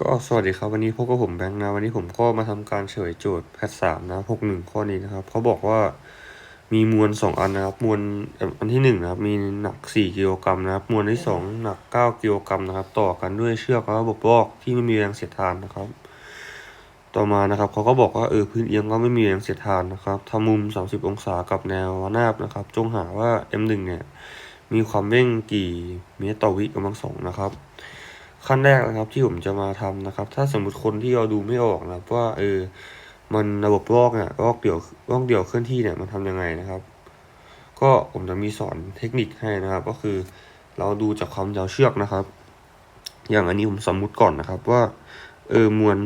ก็สวัสดีครับวันนี้พบกับผมแบงค์นะวันนี้ผมก็มาทำการเฉลยโจทย์แพทสามนะหกหนึ่งข้อนี้นะครับเขาบอกว่ามีมวลสองอันนะครับ มวลอันที่หนึ่งนะครับ มีหนักสี่กิโลกรัมนะครับ มวลที่สองหนักเก้ากิโลกรัมนะครับ ต่อกันด้วยเชือกและระบบลอกที่ไม่มีแรงเสียดทานนะครับ ต่อมานะครับเขาก็บอกว่าเออพื้นเอียงก็ไม่มีแรงเสียดทานนะครับทำมุม30องศากับแนวระนาบนะครับ จงหาว่า m1 เนี่ยมีความเร่งกี่เมตรต่อวิกำลังสองนะครับ ขั้นแรกนะครับที่ผมจะมาทำนะครับ ถ้าสมมติคนที่เราดูไม่ออกนะครับว่าเออมันระบบลอกเนี่ยลอกเดี่ยวลอกเดี่ยวเคลื่อนที่เนี่ยมันทำยังไงนะครับ ก็ผมจะมีสอนเทคนิคให้นะครับ ก็คือเราดูจากความยาวเชือกนะครับ อย่างอันนี้ผมสมมุติก่อนนะครับว่าเออมวล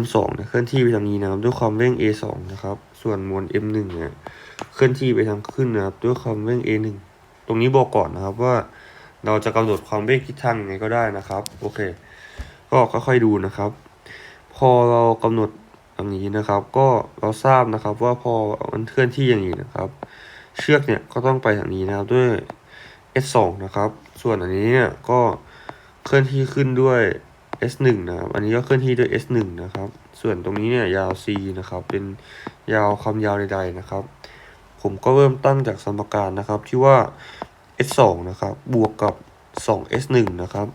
M2 เนี่ยเคลื่อนที่ไปทางนี้นะครับ ด้วยความเร่ง A2 นะครับ ส่วนมวล M1 เนี่ยเคลื่อนที่ไปทางขึ้นนะครับ ด้วยความเร่ง A1 ตรงนี้บอกก่อนนะครับว่าเราจะกำหนดความเร่งทิศทางยังไงก็ได้นะครับ โอเค ก็ค่อยๆดูนะครับ พอเรากำหนดอย่างนี้นะครับ ก็เราทราบนะครับว่าพอมันเคลื่อนที่อย่างนี้นะครับ เชือกเนี่ยก็ต้องไปทางนี้นะครับด้วย S2 นะครับ ส่วนอันนี้เนี่ยก็เคลื่อนที่ขึ้นด้วย S1 นะครับ อันนี้ก็เคลื่อนที่ด้วย S1 นะครับ ส่วนตรงนี้เนี่ยยาว C นะครับ เป็นยาวความยาวใดๆนะครับ ผมก็เริ่มตั้งจากสมการนะครับที่ว่า S2 นะครับ บวกกับ 2S1 นะครับ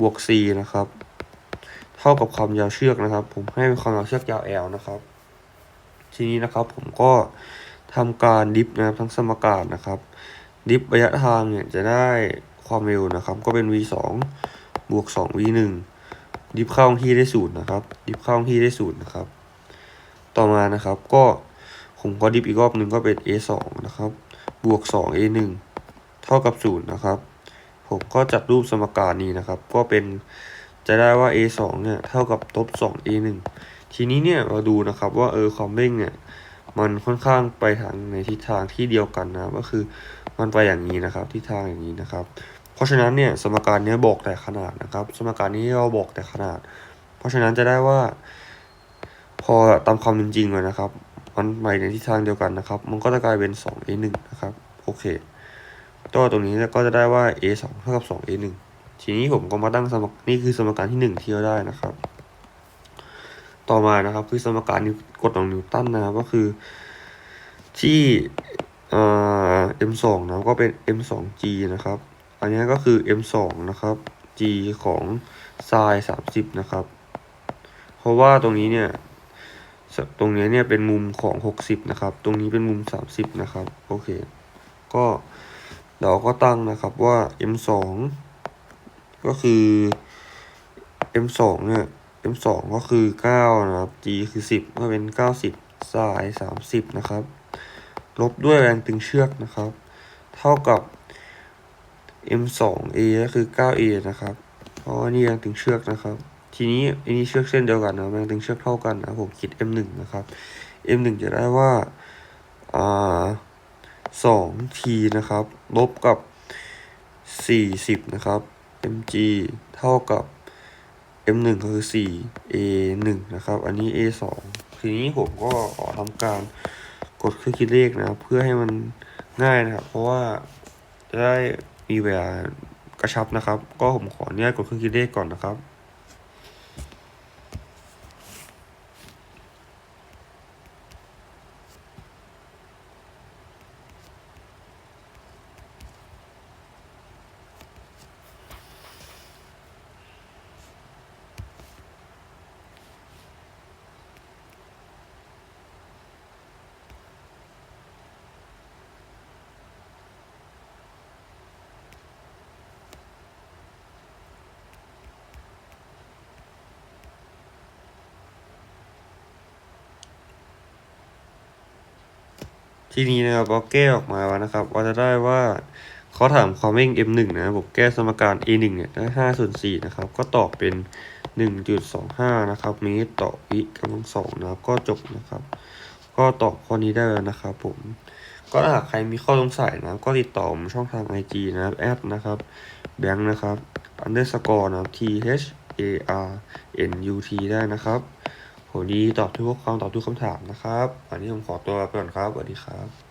บวก C นะครับ เท่ากับความยาวเชือกนะครับ ผมให้ความยาวเชือกยาว L นะครับ ทีนี้นะครับผมก็ทำการดิฟนะครับทั้งสมการนะครับ ดิฟระยะทางเนี่ยจะได้ความเร็วนะครับ ก็เป็น v 2บวก2 v 1ดิฟเข้าที่ได้ศูนย์นะครับ ดิฟเข้าที่ได้ศูนย์นะครับ ต่อมานะครับก็ผมก็ดิฟอีกรอบหนึ่งก็เป็น a 2นะครับ บวก2 a 1เท่ากับศูนย์นะครับ ผมก็จัดรูปสมการนี้นะครับ ก็เป็นจะได้ว่า a 2เนี่ยเท่ากับลบ2 a 1ทีนี้เนี่ยเราดูนะครับว่าเออความเร่งเนี่ยมันค่อนข้างไปทางในทิศทางที่เดียวกันนะก็คือมันไปอย่างนี้นะครับทิศทางอย่างนี้นะครับ เพราะฉะนั้นเนี่ยสมการนี้บอกแต่ขนาดนะครับ สมการนี้เราบอกแต่ขนาด เพราะฉะนั้นจะได้ว่า พอตามความเป็นจริงเลยนะครับ มันไปในทิศทางเดียวกันนะครับ มันก็จะกลายเป็น 2 a 1 นะครับโอเค ตัวตรงนี้ก็จะได้ว่า a 2เท่ากับ2 a 1ทีนี้ผมก็มาตั้งสมการนี่คือสมการที่ 1 ที่เราได้นะครับ ต่อมานะครับคือสมการกฎของนิวตันนะครับก็คือที่เอ่อ m 2นะก็เป็น m 2 g นะครับ อันนี้ก็คือ m 2นะครับ g ของไซน์30 นะครับ เพราะว่าตรงนี้เนี่ยตรงนี้เนี่ยเป็นมุมของ 60 นะครับ ตรงนี้เป็นมุม 30 นะครับ โอเค ก็ เราก็ตั้งนะครับว่า m 2 ก็คือ m 2 เนี่ย m 2 ก็คือ 9 นะครับ g คือ 10 ก็เป็น 90 sin 30 นะครับ ลบด้วยแรงตึงเชือกนะครับ เท่ากับ m 2 a ก็คือ 9a นะครับ เพราะว่านี่แรงตึงเชือกนะครับ ทีนี้อันนี้เชือกเส้นเดียวกันนะแรงตึงเชือกเท่ากันนะผมคิด m 1 นะครับ m 1 จะได้ว่า อ่า 2t นะครับ ลบกับ 40 นะครับ mg เท่ากับ m 1 ก็คือ 4 a 1 นะครับ อันนี้ a 2 ทีนี้ผมก็ขอทำการกดเครื่องคิดเลขนะเพื่อให้มันง่ายนะครับ เพราะว่าจะได้มีเวลากระชับนะครับ ก็ผมขออนุญาตกดเครื่องคิดเลขก่อนนะครับ ทีนี้นะครับเราแก้ออกมาแล้วนะครับเราจะได้ว่าเขาถามความเร่ง m1 นะบผมแก้สมการ a1 เนี่ยได้5ส่วน4นะครับก็ตอบเป็น 1.25 นะครับเมตรต่อวิกำลังสองนะครับก็จบนะครับ ก็ตอบข้อนี้ได้แล้วนะครับผมก็ถ้าหากใครมีข้อสงสัยนะก็ติดต่อมช่องทาง IG นะครับแอดนะครับแบงค์นะครับ underscore นะครับ t h a r n u t ได้นะครับ ผมดีตอบทุกความตอบทุกคำถามนะครับวันนี้ผมขอตัวไปก่อนครับสวัสดีครับ